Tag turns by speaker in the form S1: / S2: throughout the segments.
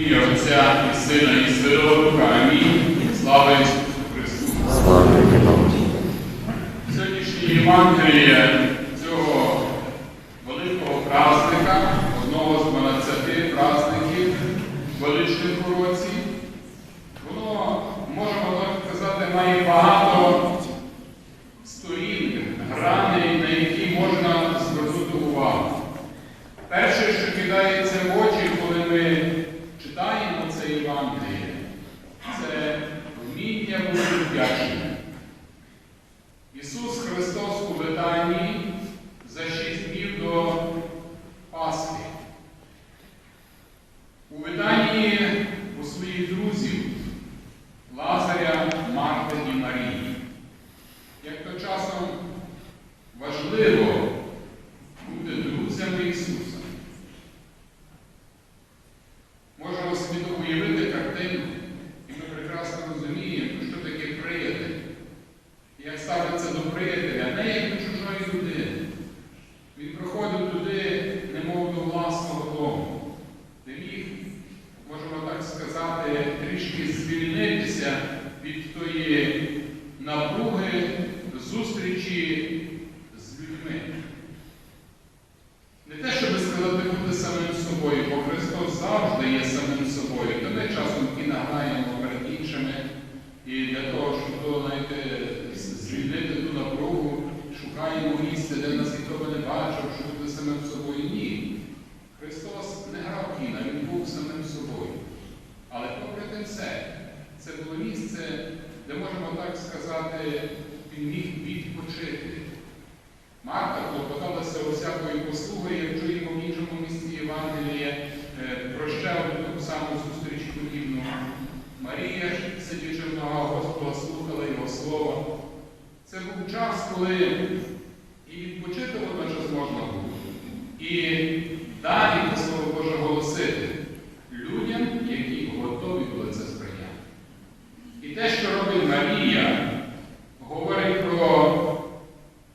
S1: ім'я Отця і Сина і Святого Духа. Амінь. Слава Ісусу Христу.
S2: Слава Богу.
S1: Сьогоднішнє Євангеліє Né? Jesus все, це було місце, де можемо так сказати, він міг відпочити. Марта клопоталася усякою послугою, як чуємо в іншому місці Євангелія, е, про ще одну таку саму зустріч подібну. Марія, ж, сидячи в ногах Господа, слухала Його Слово. Це був час, коли і відпочити водночас можна було, і далі по Слово Боже голосити людям, які готові були це сприйняти. І те, що робить Марія, говорить про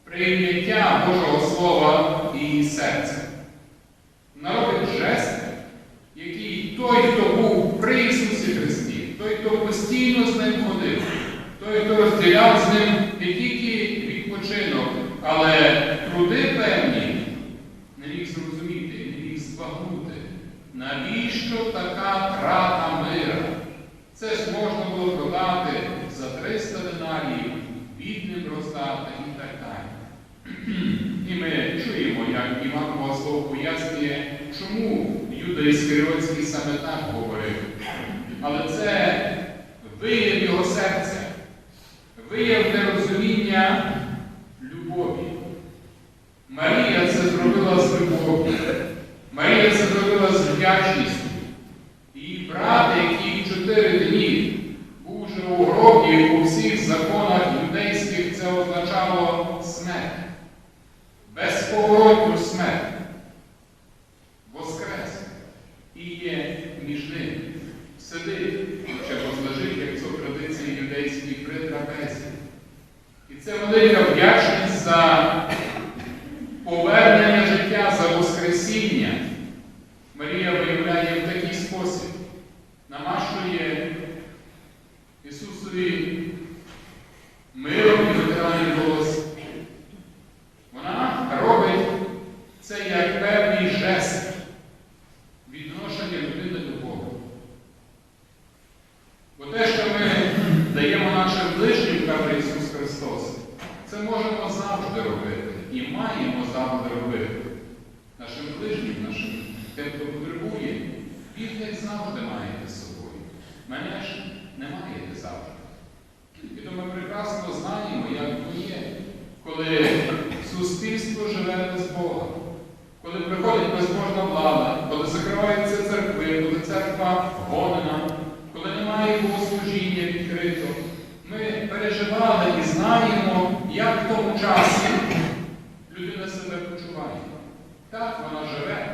S1: прийняття Божого Слова і її серця. Вона робить жест, який той, хто був при Ісусі Христі, той, хто постійно з ним ходив, той, хто розділяв з ним не тільки відпочинок, але труди певні, не міг зрозуміти, не міг збагнути, навіщо така трата мира? Це ж можна було продати за 300 динарів, бідним роздати і так далі. І ми чуємо, як Іван Богослов пояснює, чому Юда Іскаріотський саме так говорив. Але це вияв його серця, вияв нерозуміння любові. Марія це зробила з любов'ю. Марія це зробила з вдячністю. Її брат, який чотири дні був вже у гробі у всіх законах юдейських, це означало смерть. Безповоротну смерть. Воскрес. І є між ними. Сидить, ще розлежить, як це традиції юдейській при трапезі. І це велика вдячність за повернення життя, за Воскресіння. Марія виявляє в такий спосіб, намашує Ісусові миром і витирає голос. Вона робить це як певний жест відношення людини до Бога. Бо те, що ми даємо нашим ближнім, каже Ісус Христос, це можемо завжди робити і маємо завжди робити. Нашим ближнім, нашим тим, хто потребує, бідних завжди маєте з собою. Мене ж не маєте завжди. І то ми прекрасно знаємо, як то є, коли суспільство живе без Бога, коли приходить безбожна влада, коли закриваються церкви, коли церква гонена, немає богослужіння відкрито. Ми переживали і знаємо, як в тому часі людина себе почуває. Так вона живе.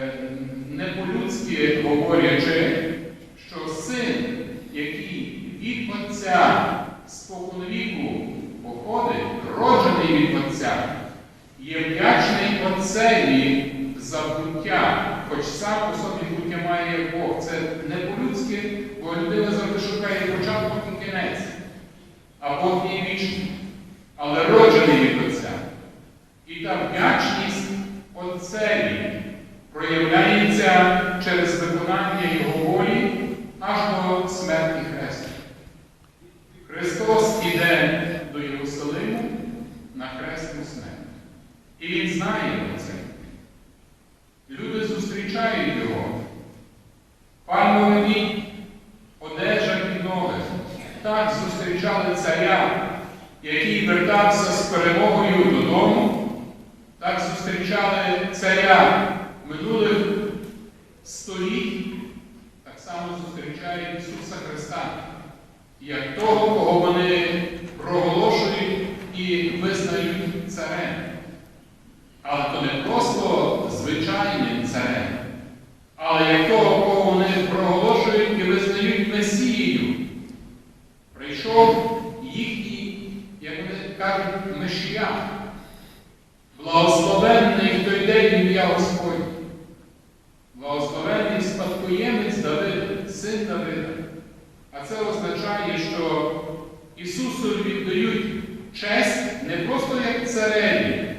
S1: Е, не по-людськи говорячи, що син, який від Отця споконвіку походить, роджений від Отця, є вдячний Отцеві за буття, хоч сам по собі буття має Бог. Це не по-людськи, бо людина завжди шукає початок і кінець, а Бог є вічний, але роджений від Отця. І та вдячність Отцеві проявляється через виконання Його волі аж до смерті Хреста. Христос іде до Єрусалиму на хресну смерть. І Він знає. і визнають царем. Але то не просто звичайним царем, але як того, кого вони проголошують і визнають Месією. Прийшов їхній, як вони кажуть, мешія. Благословенний, хто йде в ім'я Господь. Благословенний спадкоємець Давида, син Давида. А це означає, що Ісусу віддають Честь не просто як цареві,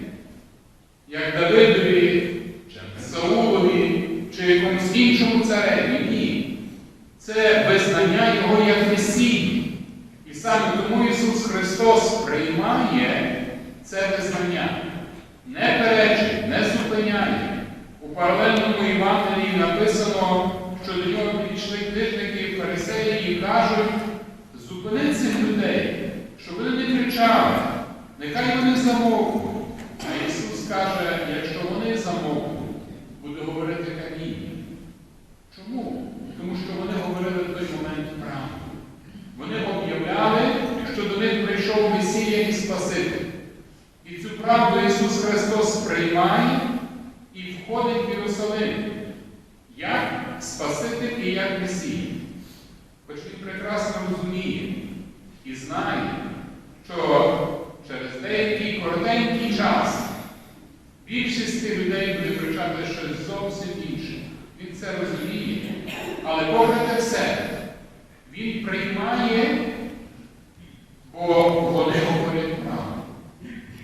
S1: бо вони говорять нам.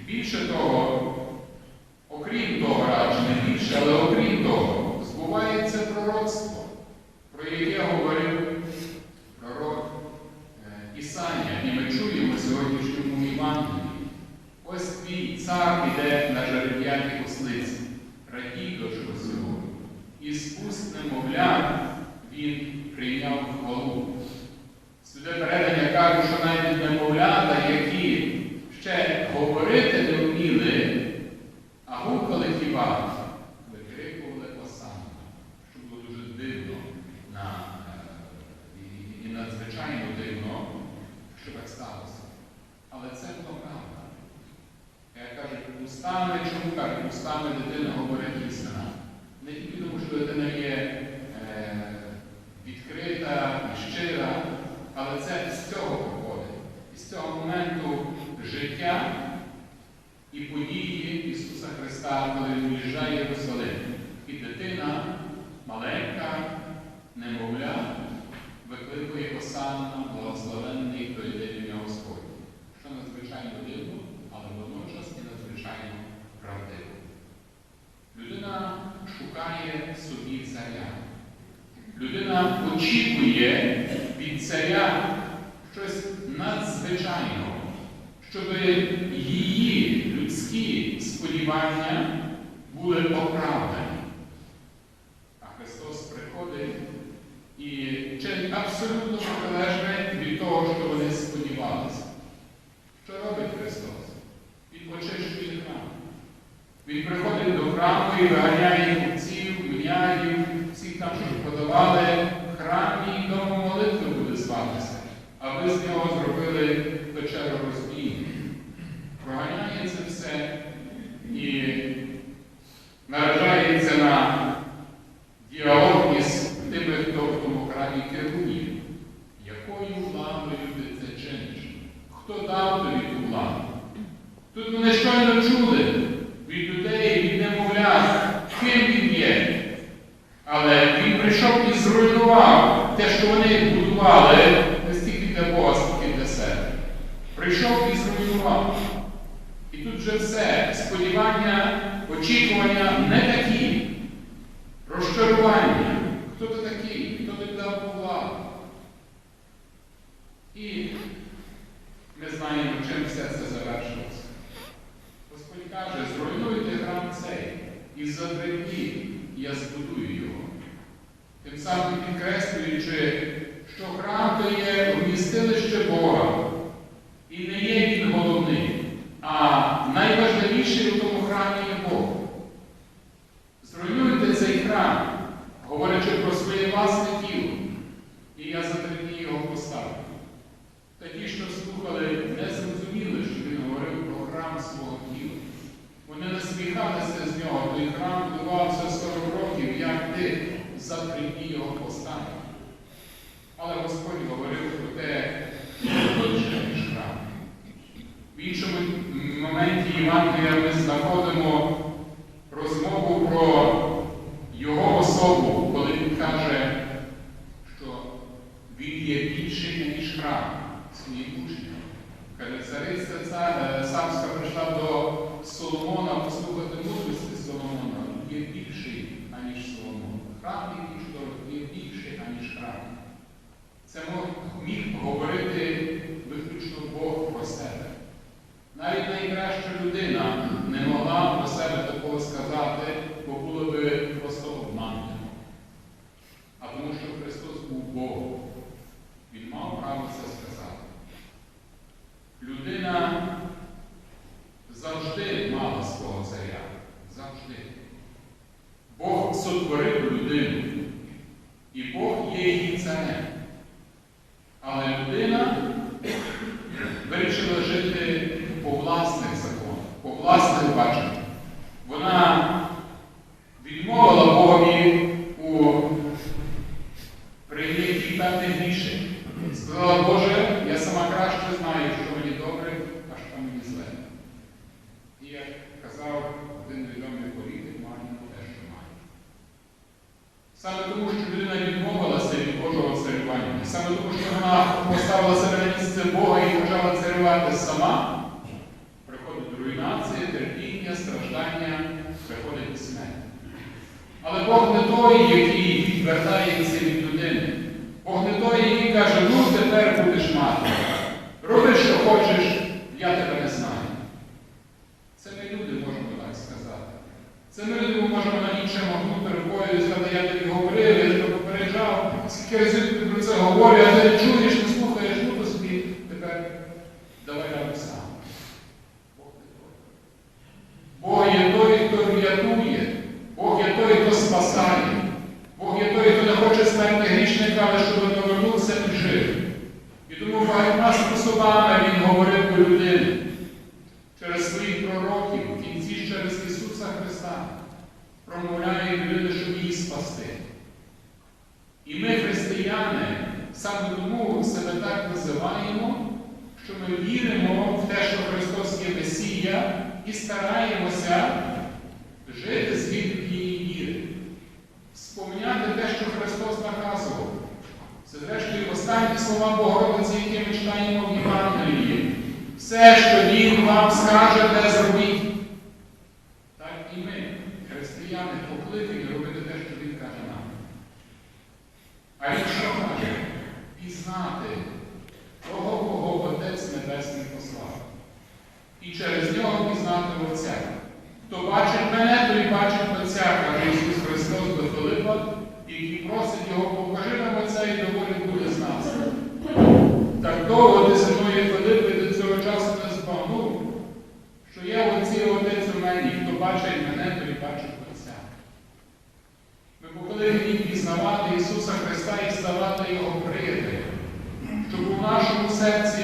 S1: Більше того, a um coletivado Християна, благословенний прийде ім'я Господнє, що надзвичайно дивно, але водночас і надзвичайно правдиво. Людина шукає собі царя. Людина очікує від царя щось надзвичайного, щоб її людські сподівання були оправдані. Viva, тим самим підкреслюючи, що храм то є вмістилище Бога. найкраща людина не могла про себе такого сказати, бо було би просто обман. каже, ну тепер будеш мати. Роби, що хочеш, я тебе не знаю. Це ми люди можемо так сказати. Це ми люди можемо на інше махнути рукою і сказати, я тобі говорив, я тебе попереджав, скільки разів тобі про це говорю, я не чую. людини через своїх пророків в кінці через Ісуса Христа промовляє людину, щоб її спасти. І ми, християни, саме тому себе так називаємо, що ми віримо в те, що Христос є Месія, і стараємося жити згідно її віри, Спомняти те, що Христос наказував. Це зрештою останні слова Богородиці, які ми читаємо в Євангелії все, що Він вам скаже, не зробіть. Так і ми, християни, покликані робити те, що Він каже нам. А якщо каже пізнати того, кого Отець Небесний послав, і через нього пізнати Отця, то бачить мене, то і бачить Отця, каже Ісус Христос до Филипа, який просить Його, покажи нам Отця і доволі буде з нас. Так довго ти синує Филиппи, бачить мене, то і бачить Отця. Ми покликані пізнавати Ісуса Христа і ставати Його прияти, щоб у нашому серці.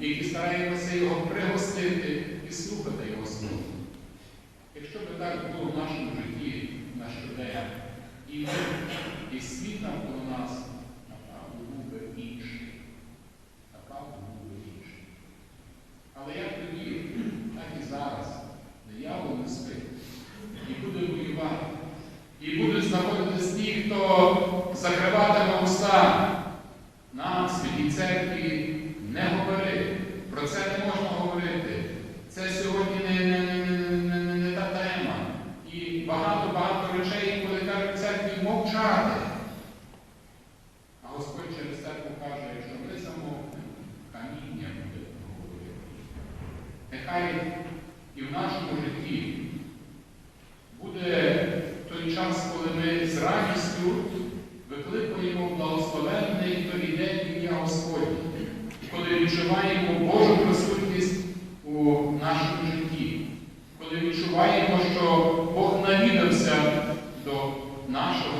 S1: які стараємося його пригостити і слухати Його Слово. Якщо би так було в нашому житті, на щодня, і ми, і світ нам нашого